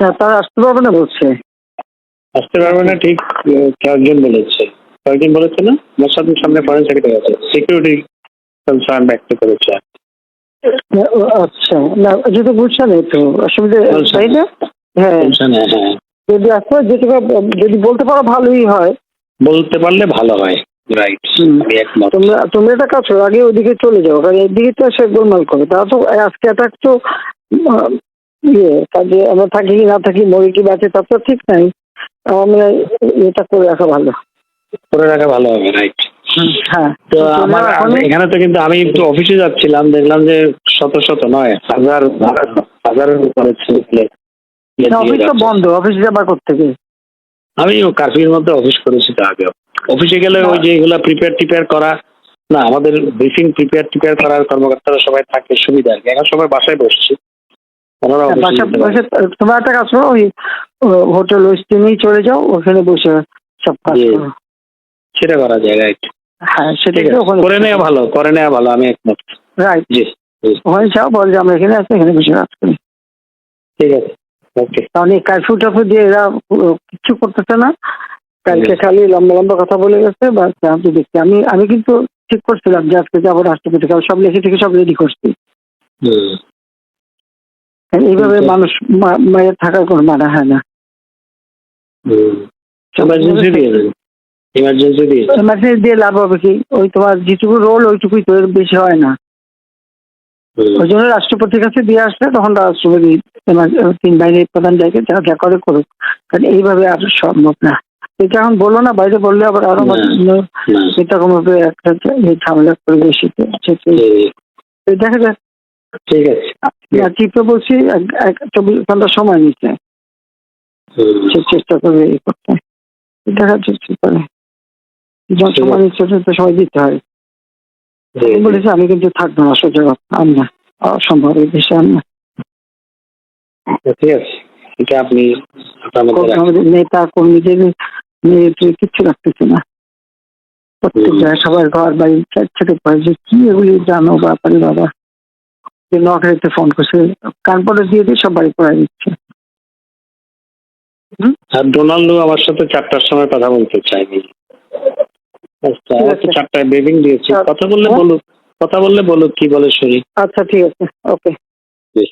তা তারা আসতে পারবে না বলছে? আসতে পারবে না ঠিক কয়েকজন বলেছে। কয়েকজন বলেছে না? মোসাদ সামনে ফরেন সেক্রেটারি আছে। সিকিউরিটি কনসার্ন ব্যক্ত করেছে। ও, আচ্ছা। না যদি বুঝছে না তো অসুবিধা তাই না? হ্যাঁ। হ্যাঁ হ্যাঁ। যদি আসতে যেতে যদি বলতে পারো ভালোই হয়। বলতে পারলে ভালো হয়। রাইট তোমরা তোমরা একটা কাজ আগে ওদিকে চলে যাও। কারণ এদিকে তো সে গোলমাল করে। তারা তো আজকে অ্যাটাক তো ইয়ে কাজে আমরা থাকি কি না থাকি মরি কি বাঁচে তার তো ঠিক নাই। আমার মনে হয় এটা করে রাখা ভালো। করে রাখা ভালো হবে রাইট হ্যাঁ। তো আমার এখানে তো কিন্তু আমি একটু অফিসে যাচ্ছিলাম দেখলাম যে শত শত নয় হাজার হাজারের উপরে ছেলে অফিস তো বন্ধ অফিস যাবার গিয়ে আমি কার্ফিউর মধ্যে অফিস করেছি তো আগে অফিসে গেলে ওই যে এগুলা প্রিপেয়ার টিপেয়ার করা না আমাদের ব্রিফিং প্রিপেয়ার টিপেয়ার করার কর্মকর্তারা সবাই থাকে সুবিধা আর কি। এখন সবাই বাসায় বসছি। বাসা তোমরা একটা কাজ করো ওই হোটেল ওয়েস্টিনেই চলে যাও ওখানে বসে সব কাজ করো। সেটা করা যায় রাইট হ্যাঁ সেটা ওখানে করে নেওয়া ভালো করে নেওয়া ভালো আমি একমত। রাইট জি ওখানে যাও বল যে আমরা এখানে আছি এখানে বসে কাজ করি। ঠিক আছে ওকে কারণ এই কার্ফিউ টাফিউ দিয়ে এরা কিচ্ছু করতেছে না। কালকে খালি লম্বা লম্বা কথা বলে গেছে বা আমি দেখছি। আমি আমি কিন্তু ঠিক করছিলাম যে আজকে যাব রাষ্ট্রপতি কাল সব লিখে থেকে সব রেডি করছি। এইভাবে আচ্ছা। মানুষ মায়ের থাকার কোনো মানা হয় না। দিয়ে। এমার্জেন্সি লাভ হবে কি? ওই তোমার যেটুকু রোল ওইটুকুই তো বেশি হয় না। ওই জন্য রাষ্ট্রপতির কাছে দিয়ে আসলে তখন রাষ্ট্রপতি তিন বাহিনীর প্রধান জায়গায় যা যা করে করুক। কারণ এইভাবে আর সম্ভব না। এটা এখন বলল না বাইরে বললে আবার আরও এরকম ভাবে একটা ঝামেলা পরিবেশ জি, দেখা যাক। ঠিক আছে। আর চিত্র বলছি চব্বিশ ঘণ্টা সময় নিচ্ছে। সে চেষ্টা করবে এই করতে। দেখা যাচ্ছে কি করে। যখন সময় নিচ্ছে তো সময় দিতে হয়। বলেছি আমি কিন্তু থাকব না সোজা কথা আমি না। অসম্ভব এই দেশে আমি না। ঠিক আছে। এটা আপনি। আমাদের নেতা কর্মীদের কিচ্ছু রাখতেছে না। প্রত্যেক জায়গায় সবার ঘর বাড়ি পড়ে যে কি এগুলি জানো ব্যাপারে বাবা। যে লটারিতে ফোন করছে তারপরে দিয়ে দিয়ে সব বাড়ি করে দিচ্ছে। আর ডোনাল্ডো আমার সাথে চারটার সময় কথা বলতে চাইনি আচ্ছা চারটায় বেবিং দিয়েছি। আচ্ছা। কথা বললে? বলুক কথা বললে বলুক কি বলে শুনি। আচ্ছা ঠিক আছে। ওকে বেশ